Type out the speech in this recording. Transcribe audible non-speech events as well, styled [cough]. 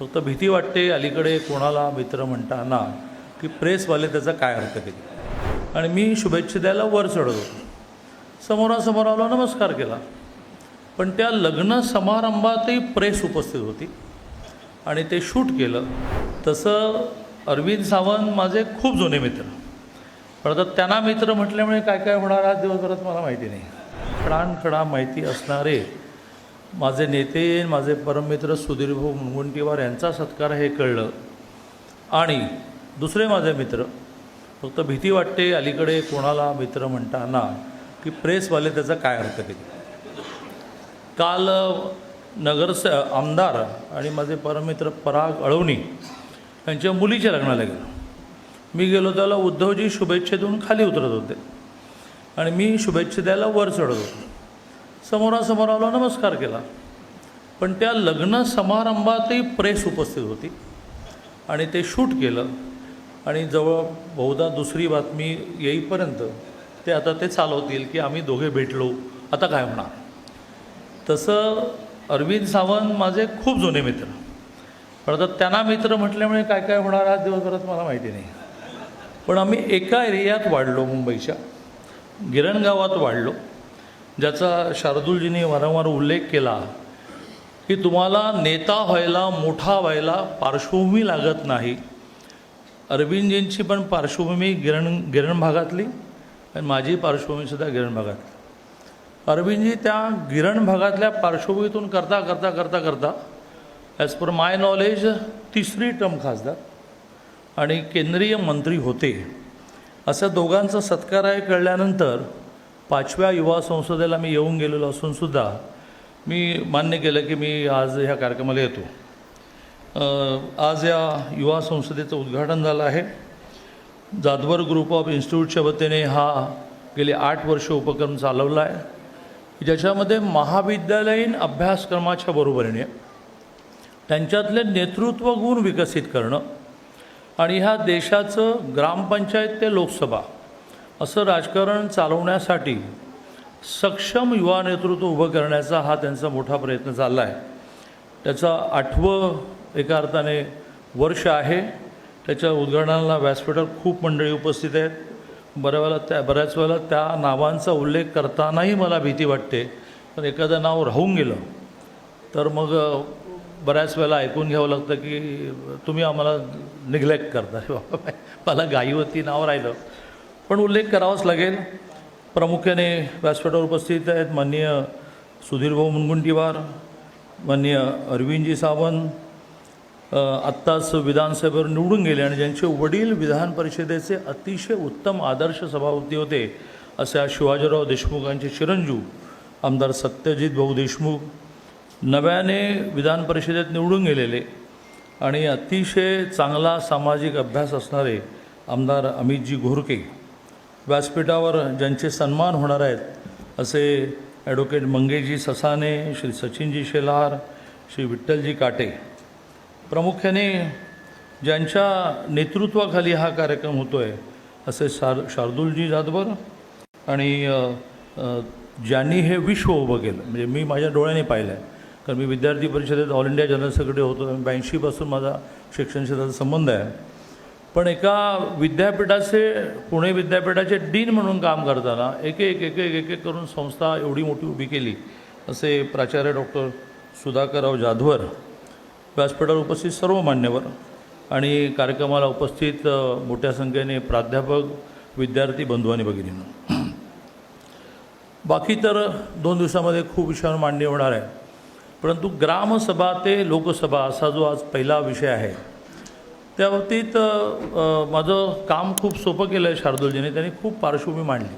फक्त भीती वाटते अलीकडे कोणाला मित्र म्हणताना की प्रेसवाले त्याचा काय अर्थ केली आणि मी शुभेच्छा द्यायला वर चढत होतो. समोरासमोर आलो नमस्कार केला. पण त्या लग्न समारंभातही प्रेस उपस्थित होती. आणि ते शूट केलं. तसं अरविंद सावंत माझे खूप जुने मित्र. पण आता त्यांना मित्र म्हटल्यामुळे काय काय होणार आज दिवसभरात मला माहिती नाही. खडानखडा माहिती असणारे माझे नेते माझे परममित्र सुधीरभाऊ मुनगुंटीवार यांचा सत्कार हे कळलं. आणि दुसरे माझे मित्र फक्त भीती वाटते अलीकडे कोणाला मित्र म्हणताना की प्रेसवाले त्याचा काय अर्थ केली काल नगरस आमदार आणि माझे परममित्र पराग अळवणी यांच्या मुलीच्या लग्नाला गेलो. मी गेलो त्याला उद्धवजी शुभेच्छा देऊन खाली उतरत होते. आणि मी शुभेच्छा द्यायला वर चढत होतो. समोरासमोर आलो नमस्कार केला. पण त्या लग्न समारंभातही प्रेस उपस्थित होती. आणि ते शूट केलं. आणि जवळ बहुधा दुसरी बातमी येईपर्यंत ते आता ते चालवतील की आम्ही दोघे भेटलो. आता काय होणार? तसं अरविंद सावंत माझे खूप जुने मित्र. पण आता त्यांना मित्र म्हटल्यामुळे काय काय होणार आज दिवसभरात मला माहिती नाही. पण आम्ही एका एरियात वाढलो मुंबईच्या. गिरण गावात वाढलो. ज्याचा शार्दूलजींनी वारंवार उल्लेख केला की तुम्हाला नेता व्हायला मोठा व्हायला पार्श्वभूमी लागत नाही. अरविंदजींची पण पार्श्वभूमी गिरण गिरण भागातली आणि माझी पार्श्वभूमीसुद्धा गिरण भागातली. अरविंदजी त्या गिरण भागातल्या पार्श्वभूमीतून करता करता करता करता ॲज पर माय नॉलेज तिसरी टर्म खासदार आणि केंद्रीय मंत्री होते. असं दोघांचा सत्कार आहे कळल्यानंतर पाचव्या युवा संसदेला मी येऊन गेलेलो असूनसुद्धा मी मान्य केलं की मी आज ह्या कार्यक्रमाला येतो. आज या युवा संसदेचं उद्घाटन झालं आहे. जाधवर ग्रुप ऑफ इन्स्टिट्यूटच्या वतीने हा गेले आठ वर्ष उपक्रम चालवला आहे. ज्याच्यामध्ये महाविद्यालयीन अभ्यासक्रमाच्या बरोबरीने त्यांच्यातले नेतृत्व गुण विकसित करणं आणि ह्या देशाचं ग्रामपंचायत ते लोकसभा असं राजकारण चालवण्यासाठी सक्षम युवा नेतृत्व उभं करण्याचा हा त्यांचा मोठा प्रयत्न चालला आहे त्याचा आठवं एका अर्थाने वर्ष आहे. त्याच्या उद्घाटनाला व्यासपीठावर खूप मंडळी उपस्थित आहेत. बऱ्या वेळेला त्या बऱ्याच वेळेला त्या नावांचा उल्लेख करतानाही मला भीती वाटते. पण एखादं नाव राहून गेलं तर मग बऱ्याच वेळेला ऐकून घ्यावं लागतं की तुम्ही आम्हाला निग्लेक्ट करता [laughs] बाबा मला गाईवरती नाव राहिलं. पण उल्लेख करावाच लागेल. प्रामुख्याने व्यासपीठावर उपस्थित आहेत माननीय सुधीरभाऊ मुनगुंटीवार माननीय अरविंदजी सावंत आत्ताच विधानसभेवर निवडून गेले आणि ज्यांचे वडील विधान परिषदेचे अतिशय उत्तम आदर्श सभापती होते अशा शिवाजीराव देशमुखांचे चिरंजीव आमदार सत्यजित भाऊ देशमुख नव्याने विधान परिषदेत निवडून गेलेले आणि अतिशय चांगला सामाजिक अभ्यास असणारे आमदार अमितजी घोरके व्यासपीठावर ज्यांचे सन्मान होणार आहेत असे ॲडव्होकेट मंगेशजी ससाने श्री सचिनजी शेलार श्री विठ्ठलजी काटे. प्रामुख्याने ज्यांच्या नेतृत्वाखाली हा कार्यक्रम होतो आहे असे शार शार्दूलजी जाधवर आणि ज्यांनी हे विश्व उभं केलं म्हणजे मी माझ्या डोळ्याने पाहिलं आहे कारण मी विद्यार्थी परिषदेत ऑल इंडिया जनरल सेक्रेटरी होतो ब्याऐंशीपासून माझा शिक्षण क्षेत्राचा संबंध आहे. पण एका विद्यापीठाचे पुणे विद्यापीठाचे डीन म्हणून काम करताना एक एक एक एक एक एक करून संस्था एवढी मोठी उभी केली. असे प्राचार्य डॉक्टर सुधाकरराव जाधवर व्यासपीठावर उपस्थित सर्व मान्यवर आणि कार्यक्रमाला उपस्थित मोठ्या संख्येने प्राध्यापक विद्यार्थी बंधू आणि भगिनींनो बाकी तर दोन दिवसामध्ये खूप विषयावर मांडणी होणार आहे. परंतु ग्रामसभा ते लोकसभा असा जो आज पहिला विषय आहे त्या बाबतीत माझं काम खूप सोपं केलं आहे शार्दूलजीने. त्यांनी खूप पार्श्वभूमी मांडली.